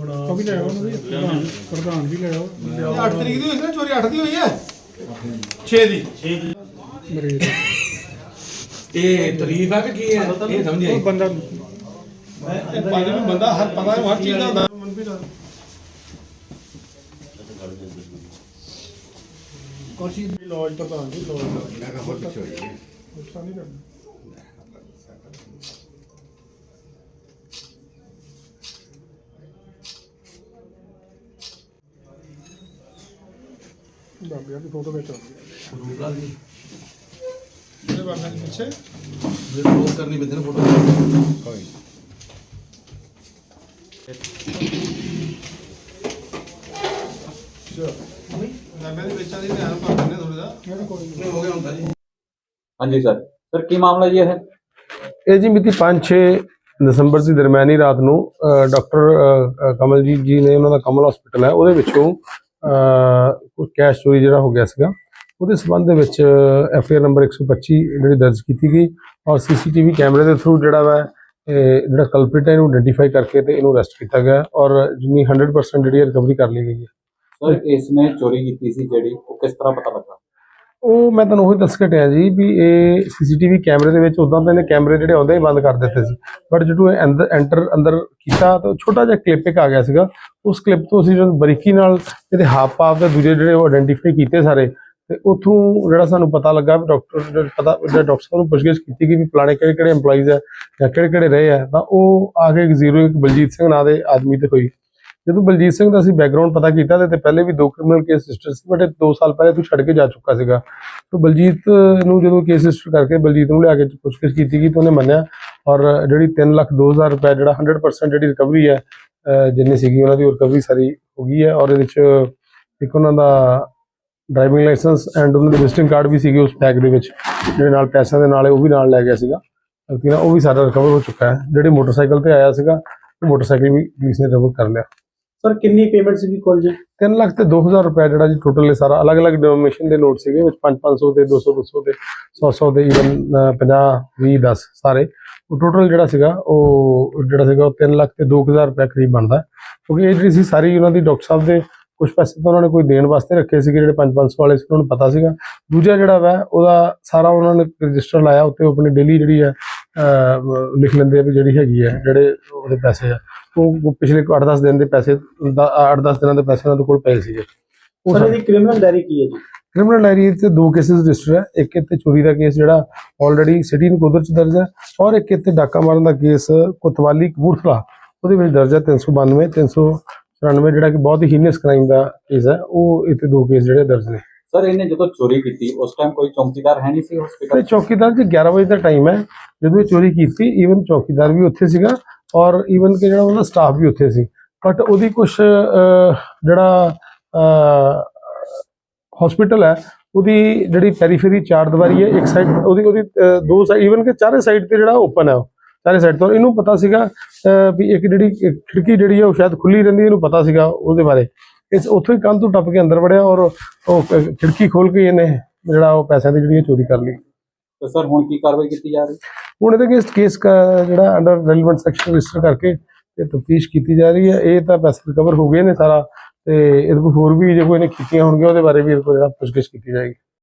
ਉਹ ਵੀ ਲੈ ਆਓ ਉਹਨਾਂ ਦੀ ਪ੍ਰਧਾਨ- ਪ੍ਰਧਾਨ ਵੀ ਲੈ ਆਓ। 8 ਤਰੀਕ ਦੀ ਹੋਈ ਸੀ ਨਾ ਚੋਰੀ 8 ਦੀ ਹੋਈ ਹੈ? 6 ਦੀ। ਮਰੀਜ਼ ਇਹ ਤਾਰੀਫ ਹੈ ਕਿ ਕੀ ਹੈ? ਇਹ ਸਮਝ ਉਹ ਬੰਦਾ ਇਹ ਪੰਜ ਨੂੰ ਬੰਦਾ ਹਰ ਪਤਾ ਹੈ ਹਰ ਚੀਜ਼ ਦਾ ਹੁੰਦਾ। ਮਨਪ੍ਰੀਤ ਕੋਸ਼ਿਸ਼ ਵੀ ਲੌਜ ਪ੍ਰਧਾਨ ਜੀ ਲੌਜ ਮੈਂ ਕਿਹਾ ਹੋਰ ਪਿੱਛੇ ਹੋਈ ਨਹੀਂ ਕਰਨਾ ਬਾਬਿਆਂ ਦੀ ਫੋਟੋ ਵਿੱਚ ਰੂਗਾ ਦੀ ਇਹਦੇ ਬਾਬਿਆਂ ਦੇ ਪਿੱਛੇ ਰੋਜ਼ ਕਰਨੀ ਪੈਂਦੀ ਨਾ ਫੋਟੋ ਬਾਬਿਆਂ ਦੇ ਵਿੱਚ ਆ ਦੀ ਧਿਆਨ ਪਾ ਦਿੰਦੇ ਥੋੜਾ ਜਿਹਾ। ਇਹਦਾ ਕੋਈ ਨਹੀਂ। ਹੋ ਗਿਆ ਹੁੰਦਾ ਜੀ। ਹਾਂਜੀ ਸਰ ਸਰ ਕੀ ਮਾਮਲਾ ਜੀ ਇਹ? ਇਹ ਜੀ ਮਿਤੀ 5-6 ਦਸੰਬਰ ਦੀ ਦਰਮਿਆਨੀ ਰਾਤ ਨੂੰ ਡਾਕਟਰ ਕਮਲਜੀਤ ਜੀ ਨੇ ਉਹਨਾਂ ਦਾ ਕਮਲ ਹਸਪੀਟਲ ਹੈ। ਉਹਦੇ ਵਿੱਚੋਂ ਕੋਈ ਕੈਸ਼ ਚੋਰੀ ਜਿਹੜਾ ਹੋ ਗਿਆ ਸੀਗਾ। ਉਹਦੇ ਸਬੰਧ ਦੇ ਵਿੱਚ ਐਫ ਆਈ ਆਰ ਨੰਬਰ 125 ਜਿਹੜੀ ਦਰਜ ਕੀਤੀ ਗਈ ਔਰ ਸੀਸੀਟੀਵੀ ਕੈਮਰੇ ਦੇ ਥਰੂ ਜਿਹੜਾ ਵਾ ਜਿਹੜਾ ਕਲਪ੍ਰਿਟ ਹੈ ਇਹਨੂੰ ਆਇਡੈਂਟੀਫਾਈ ਕਰਕੇ ਤੇ ਇਹਨੂੰ ਅਰੈਸਟ ਕੀਤਾ ਗਿਆ ਔਰ ਜਿੰਨੀ 100% ਜਿਹੜੀ ਰਿਕਵਰੀ ਕਰ ਲਈ ਗਈ ਹੈ। ਸਰ, ਇਸਨੇ ਚੋਰੀ ਕੀਤੀ ਸੀ ਜਿਹੜੀ, ਉਹ ਕਿਸ ਤਰ੍ਹਾਂ ਪਤਾ ਲੱਗਾ? ਉਹ ਮੈਂ ਤੁਹਾਨੂੰ ਉਹੀ ਦੱਸ ਘਟਿਆ ਜੀ ਵੀ ਇਹ ਸੀਸੀਟੀਵੀ ਕੈਮਰੇ ਦੇ ਵਿੱਚ ਉਦਾਂ ਤਾਂ ਇਹਨੇ ਕੈਮਰੇ ਜਿਹੜੇ ਆਉਂਦੇ ਹੀ ਬੰਦ ਕਰ ਦਿੱਤੇ ਸੀ। ਬਟ ਜਦੋਂ ਇਹ ਅੰਦਰ ਐਂਟਰ ਅੰਦਰ ਕੀਤਾ ਤਾਂ ਛੋਟਾ ਜਿਹਾ ਕਲਿੱਪ ਇੱਕ ਆ ਗਿਆ ਸੀਗਾ। ਉਸ ਕਲਿੱਪ ਤੋਂ ਅਸੀਂ ਜਦੋਂ ਬਰੀਕੀ ਨਾਲ ਇਹਦੇ ਹਾਫ ਭਾਵ ਦੇ ਦੂਜੇ ਜਿਹੜੇ ਉਹ ਆਇਡੈਂਟੀਫਾਈ ਕੀਤੇ ਸਾਰੇ, ਤੇ ਉਥੋਂ ਜਿਹੜਾ ਸਾਨੂੰ ਪਤਾ ਲੱਗਾ ਵੀ ਡਾਕਟਰ ਪਤਾ, ਜਿਹੜਾ ਡਾਕਟਰ ਸਾਹਿਬ ਨੂੰ ਪੁੱਛਗਿੱਛ ਕੀਤੀ ਕਿ ਵੀ ਪੁਰਾਣੇ ਕਿਹੜੇ ਕਿਹੜੇ EMPLOYEES ਹੈ ਜਾਂ ਕਿਹੜੇ ਕਿਹੜੇ ਰਹੇ ਆ ਤਾਂ ਉਹ ਆ ਕੇ ਜ਼ੀਰੋ ਇੱਕ ਬਲਜੀਤ ਸਿੰਘ ਨਾਂ ਦੇ ਆਦਮੀ ਤੇ ਹੋਈ। ਜਦੋਂ ਬਲਜੀਤ ਸਿੰਘ ਦਾ ਅਸੀਂ ਬੈਕਗ੍ਰਾਉਂਡ ਪਤਾ ਕੀਤਾ ਤੇ ਪਹਿਲੇ ਵੀ ਦੋ ਕ੍ਰਿਮੀਨਲ ਕੇਸ ਰਜਿਸਟਰ ਸੀ ਬਟ ਇਹ 2 ਸਾਲ ਪਹਿਲੇ ਤੋਂ ਛੱਡ ਕੇ ਜਾ ਚੁੱਕਾ ਸੀਗਾ। ਤੇ ਬਲਜੀਤ ਨੂੰ ਜਦੋਂ ਕੇਸ ਰਜਿਸਟਰ ਕਰਕੇ ਬਲਜੀਤ ਨੂੰ ਲਿਆ ਕੇ ਪੁੱਛਗਿੱਛ ਕੀਤੀ ਗਈ ਤਾਂ ਉਹਨੇ ਮੰਨਿਆ। ਔਰ ਜਿਹੜੀ 3 ਲੱਖ 2000 ਰੁਪਏ ਜਿਹੜਾ 100% ਜਿਹੜੀ ਰਿਕਵਰੀ ਹੈ ਜਿੰਨੀ ਸੀਗੀ ਉਹਨਾਂ ਦੀ ਰਿਕਵਰੀ ਸਾਰੀ ਹੋ ਗਈ ਹੈ। ਔਰ ਇਹਦੇ ਵਿੱਚ ਇੱਕ ਉਹਨਾਂ ਦਾ ਡਰਾਈਵਿੰਗ ਲਾਇਸੈਂਸ ਐਂਡ ਉਹਨਾਂ ਦੇ ਵਿਜ਼ਿਟਿੰਗ ਕਾਰਡ ਵੀ ਸੀਗੇ ਉਸ ਬੈਗ ਦੇ ਵਿੱਚ, ਜਿਹੜੇ ਨਾਲ ਪੈਸਿਆਂ ਦੇ ਨਾਲ ਉਹ ਵੀ ਨਾਲ ਲੈ ਗਿਆ ਸੀਗਾ। ਬਲਕਿ ਉਹ ਵੀ ਸਾਰਾ ਰਿਕਵਰ ਹੋ ਚੁੱਕਾ ਹੈ। ਜਿਹੜੇ ਮੋਟਰਸਾਈਕਲ ਤੇ ਆਇਆ ਸੀਗਾ ਮੋਟਰਸਾਈਕਲ ਵੀ ਪੁਲਿਸ ਨੇ ਰਿਕਵਰ ਕਰ ਲਿਆ। ਸਰ ਕਿੰਨੀ ਪੇਮੈਂਟ ਸੀਗੀ ਕੁੱਲ ਜੀ 3 ਲੱਖ ਤੇ 2000 ਰੁਪਏ ਜਿਹੜਾ ਜੀ ਟੋਟਲ ਇਹ ਸਾਰਾ ਅਲੱਗ-ਅਲੱਗ ਡਿਨੋਮੀਨੇਸ਼ਨ ਦੇ ਨੋਟ ਸੀਗੇ, ਵਿੱਚ 5-500 ਦੇ 200-200 ਦੇ 100-100 ਦੇ ਈਵਨ 50 20 10 ਸਾਰੇ। ਉਹ ਟੋਟਲ ਜਿਹੜਾ ਸੀਗਾ, ਉਹ ਜਿਹੜਾ ਸੀਗਾ ਉਹ 3 ਲੱਖ ਤੇ 2000 ਰੁਪਏ ਕਰੀਬ ਬਣਦਾ। ਕਿਉਂਕਿ ਇਹ ਜਿਹੜੀ ਸੀ ਸਾਰੀ ਉਹਨਾਂ ਦੀ ਡਾਕਟਰ ਸਾਹਿਬ ਦੇ ਕੁਝ ਪੈਸੇ ਤਾਂ ਉਹਨਾਂ ਨੇ ਕੋਈ ਦੇਣ ਵਾਸਤੇ ਰੱਖੇ ਸੀਗੇ, ਜਿਹੜੇ 5-500 ਵਾਲੇ ਸੀ, ਉਹਨਾਂ ਨੂੰ ਪਤਾ ਸੀਗਾ। ਦੂਜਾ ਜਿਹੜਾ ਵਾ, ਉਹਦਾ ਸਾਰਾ ਉਹਨਾਂ ਨੇ ਰਜਿਸਟਰ ਲਾਇਆ, ਉੱਤੇ ਉਹ ਆਪਣੀ ਡੇਲੀ ਜਿਹੜੀ ਹੈ ਲਿਖ ਲੈਂਦੇ ਆ ਵੀ ਜਿਹੜੀ ਹੈਗੀ ਹੈ ਜਿਹੜੇ ਉਹਦੇ ਪੈਸੇ ਆ। ਉਹ ਪਿਛਲੇ 8-10 ਦਿਨ ਦੇ ਪੈਸੇ 8-10 ਦਿਨਾਂ ਦੇ ਪੈਸੇ ਉਹਨਾਂ ਦੇ ਕੋਲ ਪਏ ਸੀਗੇ। ਸਰ ਇਹਦੀ ਕ੍ਰਿਮੀਨਲ ਡਾਇਰੀ ਕੀ ਹੈ ਜੀ? ਕ੍ਰਿਮੀਨਲ ਡਾਇਰੀ ਤੇ ਦੋ ਕੇਸਿਸ ਰਜਿਸਟਰ ਹੈ। ਇੱਕ ਇੱਥੇ ਚੋਰੀ ਦਾ ਕੇਸ ਜਿਹੜਾ ਆਲਰੇਡੀ ਸਿਟੀ ਨਕੋਦਰ ਚ ਦਰਜ ਹੈ ਔਰ ਇੱਕ ਇੱਥੇ ਡਾਕਾ ਮਾਰਨ ਦਾ ਕੇਸ ਕੋਤਵਾਲੀ ਕਪੂਰਥਲਾ। ਉਹਦੇ ਵਿੱਚ ਦਰਜ ਹੈ 392 394 ਜਿਹੜਾ ਕਿ ਬਹੁਤ ਹੀ ਹੀਨਸ ਕ੍ਰਾਈਮ ਦਾ ਕੇਸ ਹੈ। ਉਹ ਇੱਥੇ ਦੋ ਕੇਸ ਜਿਹੜੇ ਦਰਜ ਨੇ। ਸਰ ਇਹਨੇ ਜਦੋਂ ਚੋਰੀ ਕੀਤੀ ਉਸ ਟਾਈਮ ਕੋਈ ਚੌਕੀਦਾਰ ਹੈ ਨਹੀਂ ਸੀ ਤੇ ਹਸਪੀਟਲ ਚੌਕੀਦਾਰ ਜੀ 11 ਵਜੇ ਦਾ ਟਾਈਮ ਹੈ। ਜਦੋਂ ਇਹ ਚੋਰੀ ਕੀਤੀ ਈਵਨ ਚੌਕੀਦਾਰ ਵੀ ਉੱਥੇ ਸੀਗਾ ਔਰ ਈਵਨ ਕਿ ਜਿਹੜਾ ਉਹਦਾ ਸਟਾਫ ਵੀ ਉੱਥੇ ਸੀ। ਬਟ ਉਹਦੀ ਕੁਝ ਜਿਹੜਾ ਹਸਪੀਟਲ ਹੈ ਉਹਦੀ ਜਿਹੜੀ ਪੈਰੀਫੇਰੀ ਚਾਰ ਦੀਵਾਰੀ ਹੈ ਇੱਕ ਸਾਈਡ ਉਹਦੀ ਉਹਦੀ ਦੋ ਸਾਈਡ ਈਵਨ ਕਿ ਚਾਰੇ ਸਾਈਡ ਤੇ ਜਿਹੜਾ ਓਪਨ ਹੈ ਚਾਰੇ ਸਾਈਡ ਤੋਂ। ਇਹਨੂੰ ਪਤਾ ਸੀਗਾ ਵੀ ਇੱਕ ਜਿਹੜੀ ਖਿੜਕੀ ਜਿਹੜੀ ਹੈ ਉਹ ਸ਼ਾਇਦ ਖੁੱਲੀ ਰਹਿੰਦੀ ਇਹਨੂੰ ਪਤਾ ਸੀਗਾ ਉਹਦੇ ਬਾਰੇ। ਇਸ ਉੱਥੋਂ ਹੀ ਕੰਧ ਤੋਂ ਟੱਪ ਕੇ ਅੰਦਰ ਵੜਿਆ ਔਰ ਉਹ ਖਿੜਕੀ ਖੋਲ ਕੇ ਇਹਨੇ ਜਿਹੜਾ ਉਹ ਪੈਸਿਆਂ ਦੀ ਜਿਹੜੀ ਚੋਰੀ ਕਰ ਲਈ। ਤੇ ਸਰ ਹੁਣ ਕੀ ਕਾਰਵਾਈ ਕੀਤੀ ਜਾ ਰਹੀ? ਹੁਣ ਇਹਦੇ ਅਗੇਂਸਟ ਕੇਸ ਜਿਹੜਾ ਅੰਡਰ ਰੈਲੇਵੈਂਟ ਸੈਕਸ਼ਨ ਰਜਿਸਟਰ ਕਰਕੇ ਤੇ ਤਫਤੀਸ਼ ਕੀਤੀ ਜਾ ਰਹੀ ਹੈ। ਇਹ ਤਾਂ ਪੈਸੇ ਰਿਕਵਰ ਹੋ ਗਏ ਨੇ ਸਾਰਾ ਤੇ ਇਹਦੇ ਕੋਲ ਹੋਰ ਵੀ ਜੇ ਕੋਈ ਨੇ ਕੀਤੀਆਂ ਹੋਣਗੀਆਂ ਉਹਦੇ ਬਾਰੇ ਵੀ ਇਹਦੇ ਕੋਲ ਜਿਹੜਾ ਪੁੱਛਗਿੱਛ ਕੀਤੀ ਜਾਏਗੀ।